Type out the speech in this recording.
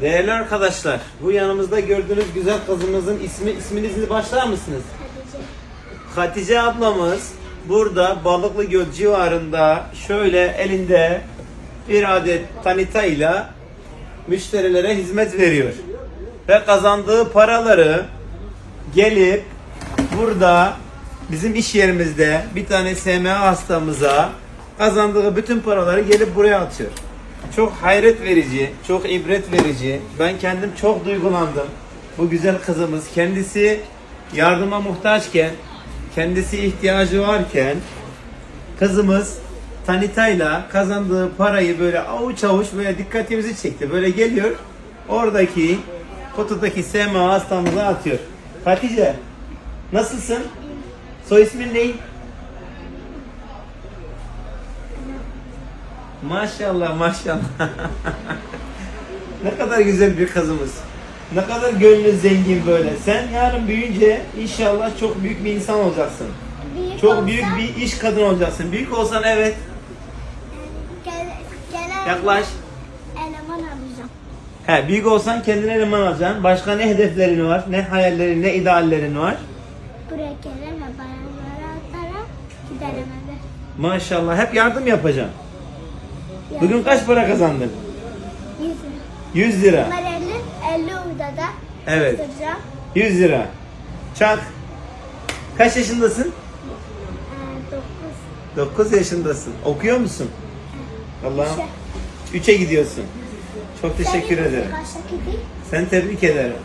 Değerli arkadaşlar, bu yanımızda gördüğünüz güzel kızımızın ismi, isminizi başlar mısınız? Hatice. Hatice ablamız burada Balıklı Göl civarında şöyle elinde bir adet tanitayla müşterilere hizmet veriyor. Ve kazandığı paraları gelip burada bizim iş yerimizde bir tane SMA hastamıza kazandığı bütün paraları gelip buraya atıyor. Çok hayret verici, çok ibret verici. Ben kendim çok duygulandım. Bu güzel kızımız kendisi yardıma muhtaçken, kendisi ihtiyacı varken kızımız Tanita'yla kazandığı parayı böyle avuç avuç böyle dikkatimizi çekti. Böyle geliyor oradaki kutudaki SMA hastamıza atıyor. Hatice nasılsın? Soy ismin ne? Maşallah maşallah. ne kadar güzel bir kızımız. Ne kadar gönlü zengin böyle. Sen yarın büyüyünce inşallah çok büyük bir insan olacaksın. Büyük Çok olsam, büyük bir iş kadın olacaksın. Büyük olsan evet. Gel, gelen Yaklaş. eleman alacağım. He, büyük olsan kendine eleman alacaksın. Başka ne hedeflerin var? Ne hayallerin, ne ideallerin var? Buraya gelen ve bayanlara atara giderim eve. Maşallah hep yardım yapacaksın. Bugün kaç para kazandın? Yüz 100 lira. lira. Bunlar 50, 50 orada da Evet. tutacağım. 100 lira. Çak. Kaç yaşındasın? Ee, 9. 9 yaşındasın. Okuyor musun? Allah'ım. Üçe. 3'e gidiyorsun. Çok teşekkür ederim. Sen tebrik ederim.